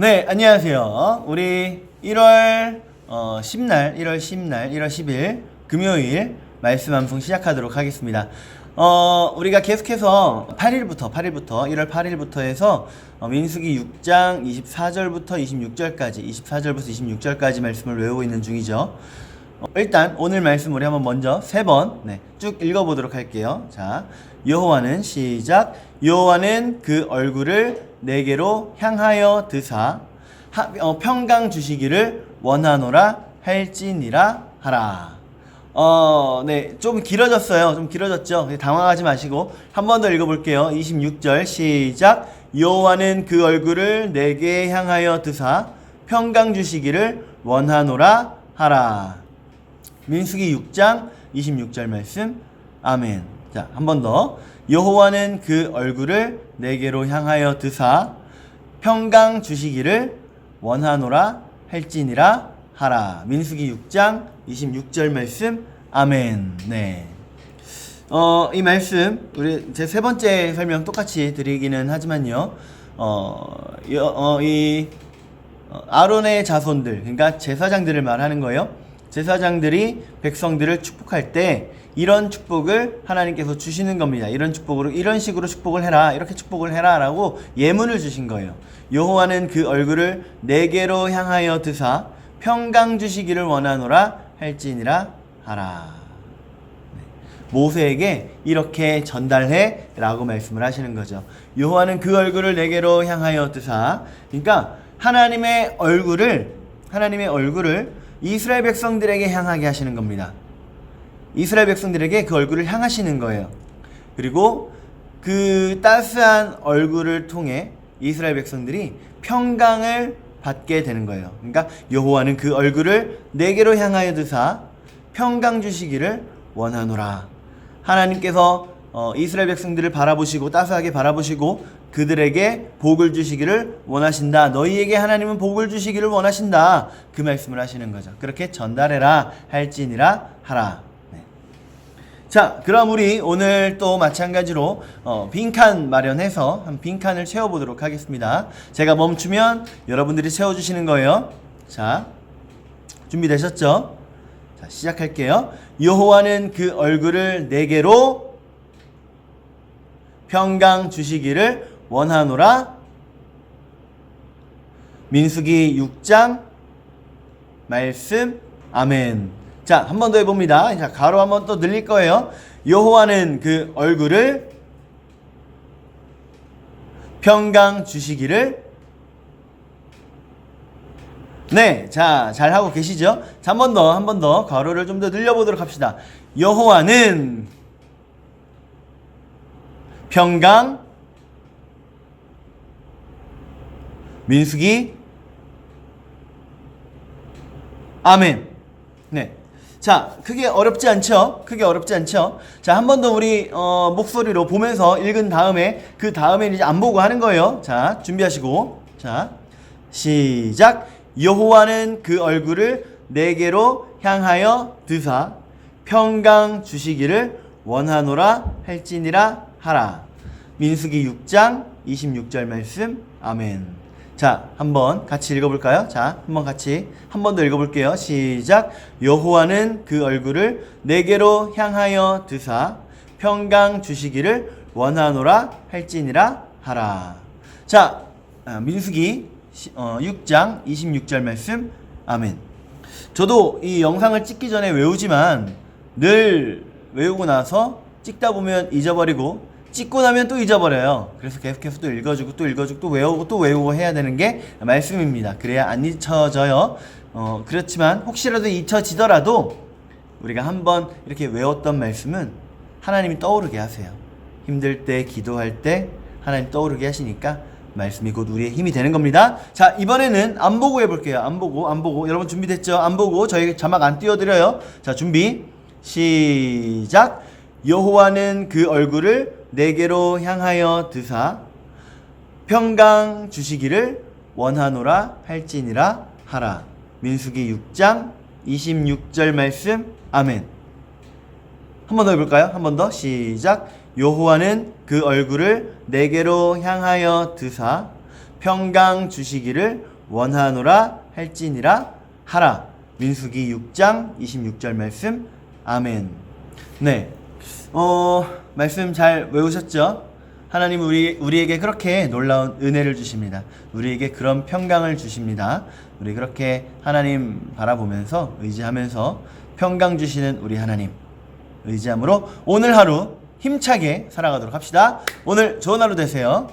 네, 안녕하세요. 우리 1월 어, 10날, 1월 10날, 1월 10일 금요일 말씀 암송 시작하도록 하겠습니다. 어, 우리가 계속해서 8일부터 8일부터 1월 8일부터 해서 어, 민수기 6장 24절부터 26절까지 24절부터 26절까지 말씀을 외우고 있는 중이죠. 어, 일단 오늘 말씀 우리 한번 먼저 세번 네, 쭉 읽어보도록 할게요. 자, 여호와는 시작. 여호와는 그 얼굴을 내게로 향하여 드사 하- 어, 평강 주시기를 원하노라 할지니라 하라. 어, 네, 좀 길어졌어요. 좀 길어졌죠. 네, 당황하지 마시고 한 번 더 읽어 볼게요. 26절 시작. 여호와는 그 얼굴을 내게 향하여 드사 평강 주시기를 원하노라 하라. 민수기 6장 26절 말씀. 아멘. 자, 한 번 더. 여호와는 그 얼굴을 내게로 향하여 드사 평강 주시기를 원하노라 할지니라 하라. 민수기 6장 26절 말씀. 아멘. 네. 어, 이 말씀 우리 제 세 번째 설명 똑같이 드리기는 하지만요. 어, 여- 어, 이 어, 아론의 자손들, 그러니까 제사장들을 말하는 거예요. 제사장들이 백성들을 축복할 때 이런 축복을 하나님께서 주시는 겁니다. 이런 축복으로 이런 식으로 축복을 해라. 이렇게 축복을 해라라고 예문을 주신 거예요. 여호와는 그 얼굴을 내게로 향하여 드사 평강 주시기를 원하노라 할지니라 하라. 모세에게 이렇게 전달해라고 말씀을 하시는 거죠. 여호와는 그 얼굴을 내게로 향하여 드사. 그러니까 하나님의 얼굴을 하나님의 얼굴을 이스라엘 백성들에게 향하게 하시는 겁니다. 이스라엘 백성들에게 그 얼굴을 향하시는 거예요. 그리고 그 따스한 얼굴을 통해 이스라엘 백성들이 평강을 받게 되는 거예요. 그러니까 여호와는 그 얼굴을 내게로 향하여 드사 평강 주시기를 원하노라. 하나님께서 어, 이스라엘 백성들을 바라보시고 따스하게 바라보시고 그들에게 복을 주시기를 원하신다. 너희에게 하나님은 복을 주시기를 원하신다. 그 말씀을 하시는 거죠. 그렇게 전달해라 할지니라 하라. 네. 자, 그럼 우리 오늘 또 마찬가지로 어, 빈칸 마련해서 한 빈칸을 채워보도록 하겠습니다. 제가 멈추면 여러분들이 채워주시는 거예요. 자, 준비되셨죠? 자, 시작할게요. 여호와는 그 얼굴을 내게로 평강 주시기를 원하노라. 민수기 6장 말씀 아멘. 자, 한 번 더 해봅니다. 자, 가로 한 번 또 늘릴 거예요. 여호와는 그 얼굴을 평강 주시기를 네, 자, 잘 하고 계시죠? 자, 한 번 더, 한 번 더, 괄호를 좀 더 늘려보도록 합시다. 여호와는 평강, 민수기, 아멘. 네. 자, 크게 어렵지 않죠? 크게 어렵지 않죠? 자, 한 번 더 우리, 어, 목소리로 보면서 읽은 다음에, 그 다음에 이제 안 보고 하는 거예요. 자, 준비하시고. 자, 시작. 여호와는 그 얼굴을 내게로 향하여 드사 평강 주시기를 원하노라 할지니라 하라. 민수기 6장 26절 말씀. 아멘. 자, 한번 같이 읽어볼까요? 자, 한번 같이 한 번 더 읽어볼게요. 시작. 여호와는 그 얼굴을 내게로 향하여 드사 평강 주시기를 원하노라 할지니라 하라. 자, 아, 민수기 시- 어, 6장 26절 말씀. 아멘. 저도 이 영상을 찍기 전에 외우지만 늘 외우고 나서 찍다 보면 잊어버리고 찍고 나면 또 잊어버려요. 그래서 계속해서 또 읽어주고 또 읽어주고 또 외우고 또 외우고 해야 되는 게 말씀입니다. 그래야 안 잊혀져요. 어, 그렇지만 혹시라도 잊혀지더라도 우리가 한번 이렇게 외웠던 말씀은 하나님이 떠오르게 하세요. 힘들 때, 기도할 때 하나님 떠오르게 하시니까 말씀이 곧 우리의 힘이 되는 겁니다. 자, 이번에는 안 보고 해볼게요. 안 보고, 안 보고. 여러분 준비됐죠? 안 보고. 저희 자막 안 띄워드려요. 자, 준비. 시작. 여호와는 그 얼굴을 내게로 향하여 드사 평강 주시기를 원하노라 할지니라 하라. 민수기 6장 26절 말씀. 아멘. 한 번 더 해볼까요? 한 번 더 시작. 여호와는 그 얼굴을 내게로 향하여 드사 평강 주시기를 원하노라 할지니라 하라. 민수기 6장 26절 말씀. 아멘. 네. 어, 말씀 잘 외우셨죠? 하나님 우리 우리에게 그렇게 놀라운 은혜를 주십니다. 우리에게 그런 평강을 주십니다. 우리 그렇게 하나님 바라보면서 의지하면서 평강 주시는 우리 하나님 의지함으로 오늘 하루 힘차게 살아가도록 합시다. 오늘 좋은 하루 되세요.